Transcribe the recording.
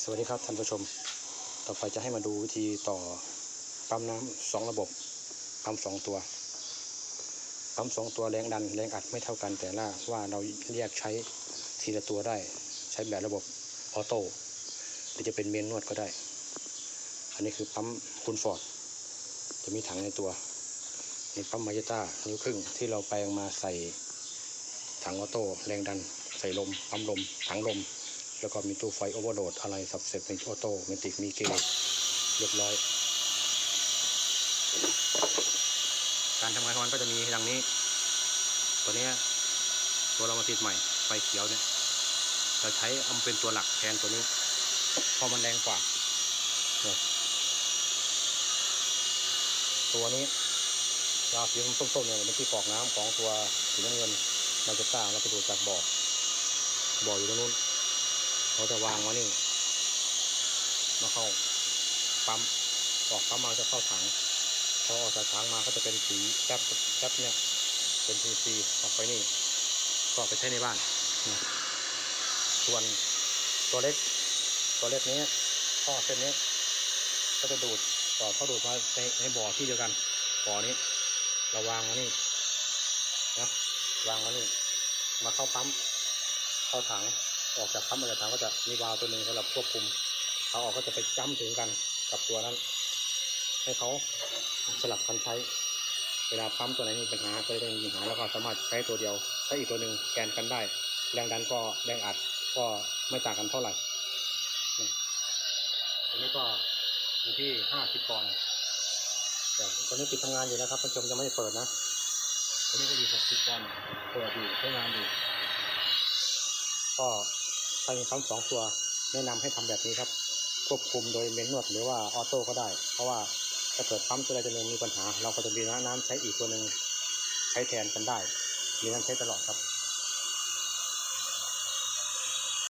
สวัสดีครับท่านผู้ชม ต่อไปจะให้มาดูวิธีต่อปั๊มน้ำสองระบบปั๊มสองตัวปั๊มสองตัวแรงดันแรงอัดไม่เท่ากันแต่ละว่าเราเรียกใช้ทีละตัวได้ ใช้แบบระบบออโต้หรือจะเป็นเมนนวดก็ได้ อันนี้คือปั๊มคุณฟอร์ดจะมีถังในตัวนี่ปั๊มมายต้านิ้วครึ่งที่เราแปลงมาใส่ถังออโต้แรงดัน ใส่ลมปั๊มลมถังลม แล้วก็มีตู้ไฟโอเวอร์โหลดอะไรสับเสร็จเป็นออโต้เมติกมีเกจเรียบร้อย การทำงานของมันก็จะมีดังนี้ ตัวนี้ตัวเรามาติดใหม่ไฟเขียวเนี่ยเราใช้อามาเป็นตัวหลักแทนตัวนี้เพราะมันแรงกว่า ตัวนี้ยาสีส้มๆเนี่ยเป็นที่กรอกน้ำของตัวสีน้ำเงินมันจะต้าแล้วไปดูดจากบ่อบ่ออยู่ตรงนู้น เราจะวางไว้นี่มาเข้าปั๊มออกปั๊มมาจะเข้าถังพอออกจากถังมาก็จะเป็นสีแป๊บแป๊บเนี่ย เป็นทีซีออกไปนี่ ก็ไปใช้ในบ้านนะส่วนตัวเล็ก ตัวเล็กนี้ท่อเส้นนี้ก็จะดูดต่อเข้าดูดมาในในบ่อที่เดียวกันบ่อนี้เราวางไว้นี่นะวางไว้นี่มาเข้าปั๊มเข้าถัง ออกจากปั๊มออกจากถังก็จะมีวาล์วตัวหนึ่งสำหรับควบคุมเขาออกก็จะไปจ้ำถึงกันกับตัวนั้น ให้เขาสลับกันใช้ เวลาปั๊มตัวไหนมีปัญหาตัวใดมีปัญหาแล้วก็สามารถใช้ตัวเดียวใช้อีกตัวหนึ่งแกนกันได้ แรงดันก็แรงอัดก็ไม่ต่างกันเท่าไหร่นี่ตัวนี้ก็อยู่ที่ห้าสิบปอนด์แต่ตอนนี้ปิดทำงานอยู่นะครับท่านผู้ชมยังไม่ได้เปิดนะตัวนี้ก็อยู่หกสิบปอนด์เปิดอยู่ใช้งานอยู่ก็ ถ้ามีปั๊มสองตัวแนะนำให้ทำแบบนี้ครับ ควบคุมโดยเมนนวดหรือว่าออโต้ก็ได้ เพราะว่าถ้าเกิดปั๊มตัวใดตัวหนึ่งมีปัญหา เราก็จะมีน้ำใช้อีกตัวหนึ่งใช้แทนกันได้มีน้ำใช้ตลอดครับ